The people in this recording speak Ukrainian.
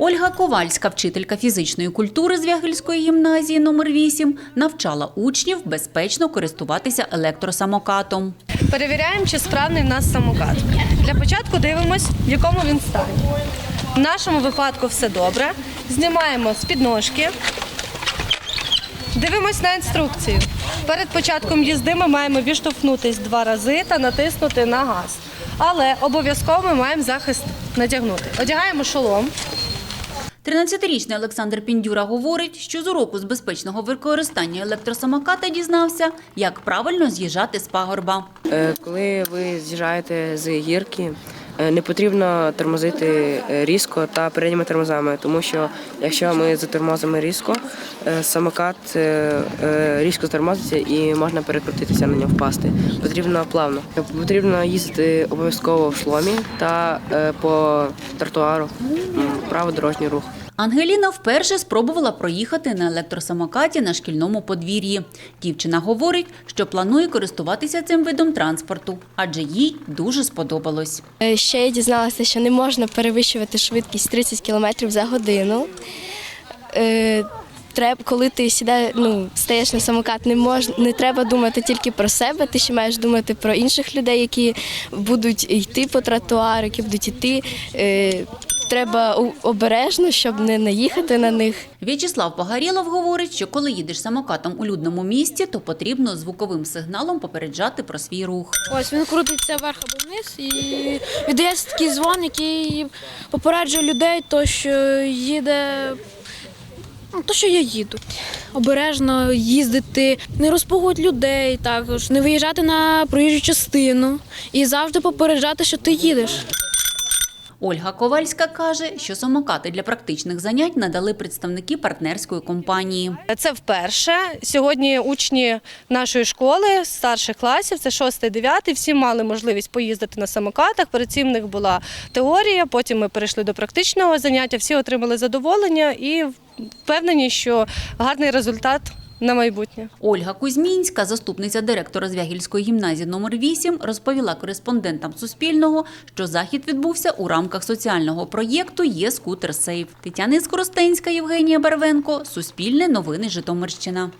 Ольга Ковальська, вчителька фізичної культури з Вягельської гімназії номер 8 навчала учнів безпечно користуватися електросамокатом. Перевіряємо, чи справний в нас самокат. Для початку дивимось, в якому він стані. В нашому випадку все добре. Знімаємо з підножки. Дивимось на інструкцію. Перед початком їзди ми маємо відштовхнутись два рази та натиснути на газ. Але обов'язково ми маємо захист надягнути. Одягаємо шолом. 13-річний Олександр Піндюра говорить, що з уроку з безпечного використання електросамоката дізнався, як правильно з'їжджати з пагорба. Е, Коли ви з'їжджаєте з гірки, е, не потрібно тормозити е, різко та передніми тормозами, тому що якщо ми затормозимо різко, самокат різко тормозиться і можна перекрутитися на нього впасти. Потрібно плавно. Потрібно їздити обов'язково в шломі та по тротуару, право дорожній рух. Ангеліна вперше спробувала проїхати на електросамокаті на шкільному подвір'ї. Дівчина говорить, що планує користуватися цим видом транспорту, адже їй дуже сподобалось. Е, Ще я дізналася, що не можна перевищувати швидкість 30 км за годину. Е, Треба, коли ти сідаєш, ну, стаєш на самокат, не мож, не треба думати тільки про себе, ти ще маєш думати про інших людей, які будуть йти по тротуару, які будуть йти. Е, Треба обережно, щоб не наїхати на них. В'ячеслав Погорєлов говорить, що коли їдеш самокатом у людному місті, то потрібно звуковим сигналом попереджати про свій рух. Ось він крутиться вверх або вниз і віддається такий дзвон, який попереджує людей, то що їде. Ну, то, що я їду. Обережно їздити, не розпугувати людей, також не виїжджати на проїжджу частину і завжди попереджати, що ти їдеш. Ольга Ковальська каже, що самокати для практичних занять надали представники партнерської компанії. Це вперше. Сьогодні учні нашої школи старших класів, це 6-9, всі мали можливість поїздити на самокатах. Перед цим в них була теорія, потім ми перейшли до практичного заняття, всі отримали задоволення і впевнені, що гарний результат на майбутнє. Ольга Кузьмінська, заступниця директора Звягільської гімназії номер 8, розповіла кореспондентам Суспільного, що захід відбувся у рамках соціального проєкту «Є скутер Сейф». Тетяна Скоростенська, Євгенія Барвенко, Суспільне новини Житомирщина.